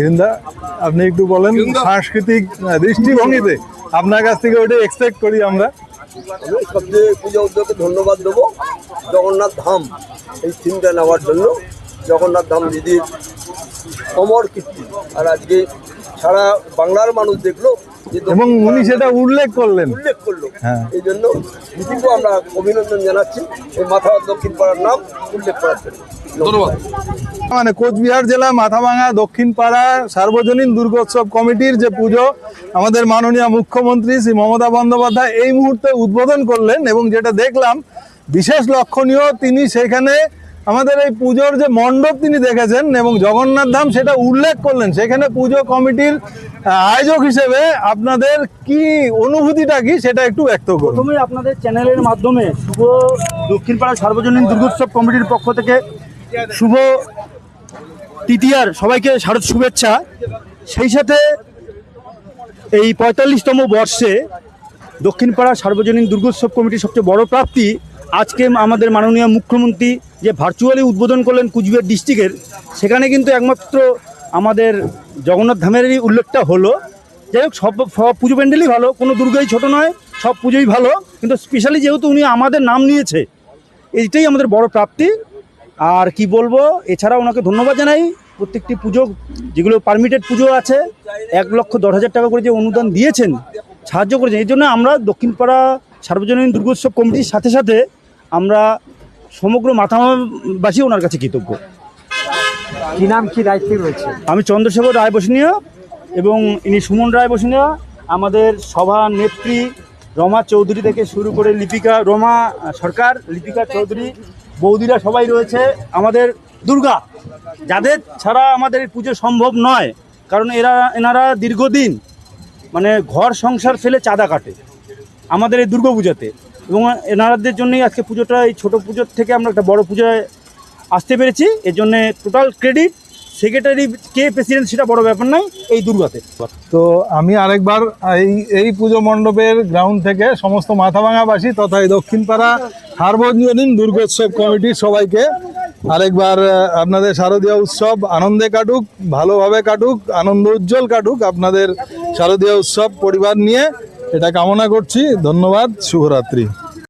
হিন্দা আপনি একটু বলেন সাংস্কৃতিক দৃষ্টিভঙ্গিতে আপনার কাছ থেকে ওইটা এক্সপেক্ট করি আমরা। আমি সবচেয়ে পূজা উদ্যোগকে ধন্যবাদ দেবো জগন্নাথ ধাম এই থিমটা নেওয়ার জন্য। জগন্নাথ ধাম দিদির অমর কীর্তি। আর আজকে সারা বাংলার মানুষ দেখল এবং উনি সেটা উল্লেখ করলেন। উল্লেখ করল। হ্যাঁ। এই জন্য দিদিকেও আমরা অভিনন্দন জানাচ্ছি। এই মাথা দক্ষিণ পাড়ার নাম উল্লেখ করার জন্য। ধন্যবাদ। মানে কোচবিহার জেলা মাথাভাঙা দক্ষিণ পাড়া সার্বজনীন দুর্গোৎসব কমিটির যে পুজো আমাদের মাননীয় মুখ্যমন্ত্রী শ্রী মমতা বন্দ্যোপাধ্যায় এই মুহূর্তে উদ্বোধন করলেন এবং যেটা দেখলাম বিশেষ লক্ষণীয় তিনি সেখানে আমাদের এই পুজোর যে মণ্ডপ তিনি দেখেছেন এবং জগন্নাথ ধাম সেটা উল্লেখ করলেন। সেখানে পুজো কমিটির আয়োজক হিসেবে আপনাদের কি অনুভূতিটা কি সেটা একটু ব্যক্ত করুন। প্রথমে আপনাদের চ্যানেলের মাধ্যমে শুভ দক্ষিণপাড়া সার্বজনীন দুর্গোৎসব কমিটির পক্ষ থেকে শুভ তৃতীয়ার সবাইকে শারদ শুভেচ্ছা। সেই সাথে এই পঁয়তাল্লিশতম বর্ষে দক্ষিণপাড়া সার্বজনীন দুর্গোৎসব কমিটির সবচেয়ে বড় প্রাপ্তি আজকে আমাদের মাননীয় মুখ্যমন্ত্রী যে ভার্চুয়ালি উদ্বোধন করলেন কুচবিহার ডিস্ট্রিক্টের সেখানে কিন্তু একমাত্র আমাদের জগন্নাথ ধামেরই উল্লেখটা হলো। যাই হোক, সব সব পুজো প্যান্ডেলই ভালো, কোনো দুর্গাই ছোট নয়, সব পুজোই ভালো, কিন্তু স্পেশালি যেহেতু উনি আমাদের নাম নিয়েছে, এইটাই আমাদের বড় প্রাপ্তি। আর কি বলব এছাড়া ওনাকে ধন্যবাদ জানাই। প্রত্যেকটি পুজো যেগুলো পারমিটেড পুজো আছে এক লক্ষ দশ হাজার টাকা করে যে অনুদান দিয়েছেন সাহায্য করেছেন। এই জন্য আমরা দক্ষিণপাড়া সার্বজনীন দুর্গোৎসব কমিটির সাথে সাথে আমরা সমগ্র মাথাবাসী ওনার কাছে কৃতজ্ঞ। কি নাম কি দায়িত্বে রয়েছে? আমি চন্দ্রশেখর রায় বসিনিয়া এবং ইনি সুমন রায় বসিনিয়া। আমাদের সভা নেত্রী রমা চৌধুরী থেকে শুরু করে লিপিকা রমা সরকার লিপিকা চৌধুরী বৌদিরা সবাই রয়েছে আমাদের দুর্গা। যাদের ছাড়া আমাদের এই পুজো সম্ভব নয়, কারণ এরা, এনারা দীর্ঘদিন মানে ঘর সংসার ফেলে চাঁদা কাটে আমাদের এই দুর্গা পুজোতে। এবং এনারাদের জন্যই আজকে পুজোটা, এই ছোটো পুজোর থেকে আমরা একটা বড় পুজোয় আসতে পেরেছি। এর জন্যে টোটাল ক্রেডিট সেক্রেটারি কে প্রেসিডেন্ট সেটা বড় ব্যাপার নয়, এই দুর্গাতে। তো আমি আরেকবার এই এই পুজো মণ্ডপের গ্রাউন্ড থেকে সমস্ত মাথাভাঙাবাসী তথা এই দক্ষিণপাড়া সার্বজনীন দুর্গোৎসব কমিটির সবাইকে আরেকবার আপনাদের শারদীয় উৎসব আনন্দে কাটুক, ভালোভাবে কাটুক, আনন্দ উজ্জ্বল কাটুক আপনাদের শারদীয় উৎসব, পরিবার নিয়ে এটা কামনা করছি। ধন্যবাদ, শুভরাত্রি।